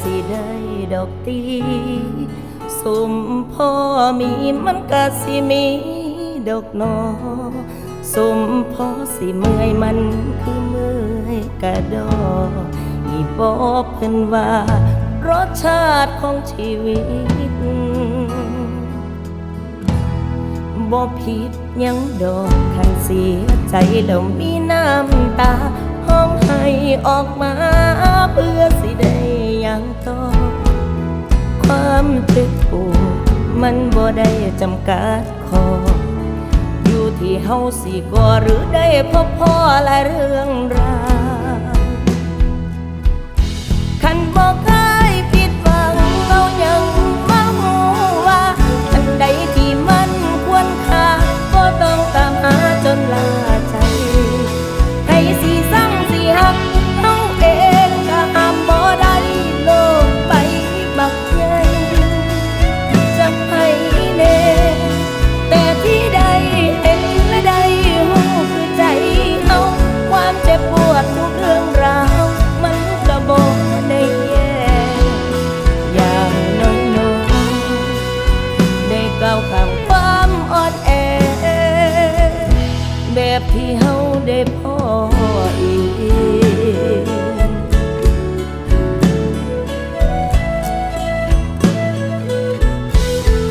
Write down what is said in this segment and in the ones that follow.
สิได้ดอกตีสมพ่อมีมันก็สิมีดอกนอสมพ่อสิเมื่อยมันคือเมื่อยกระดอกอีบอกเพิ่นว่ารสชาติของชีวิตบ่ผิดยังดอกคันเสียใจแล้วมีน้ำตาห้องให้ออกมาเพื่อสิางต่อ ความเจ็บปวดมันบ่ได้จำกัดขออยู่ที่เฮาสี่ก่อหรือได้พบพ่อหลายเรื่องราว บบที่เฮาได้พออีก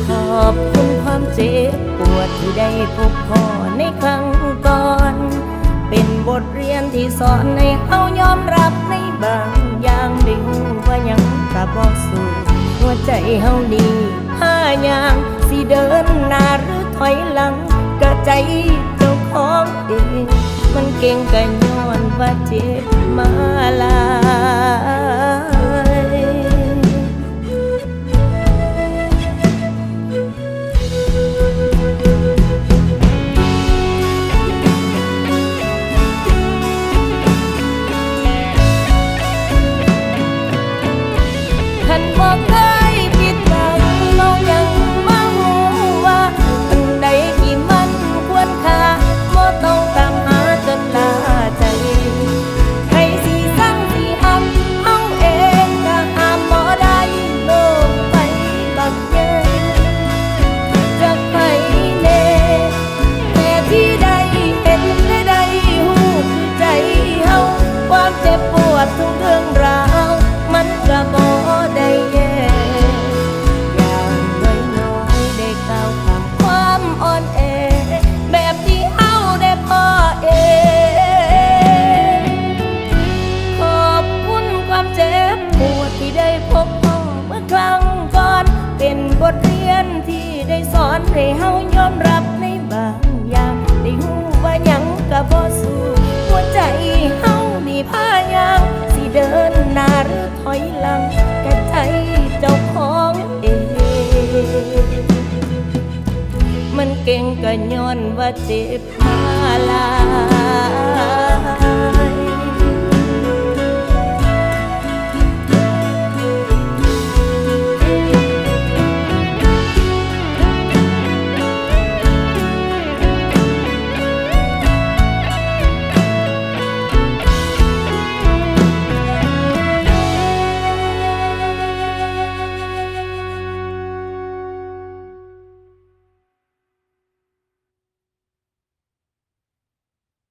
ขอบคุณความเจ็บปวดที่ได้พบพ่อในครั้งก่อน เป็นบทเรียนที่สอนให้เฮายอมรับในบางอย่างได้หูว่ายังกะบอกสู้หัวใจเฮาดีห้าอย่างสิเดินหน้าหรือถอยหลังก็ใจเจ้าของ เก่งกันย้อนว่าเจ็บ ให้เฮายอมรับในบางอย่างได้หูว่าหยังก็บ่สู้หัวใจเฮานี่พายามสิเดินหน้าหรือถอยหลังก็ใจเจ้าของเองมันเก่งก็ย้อนว่าเจ็บมาลา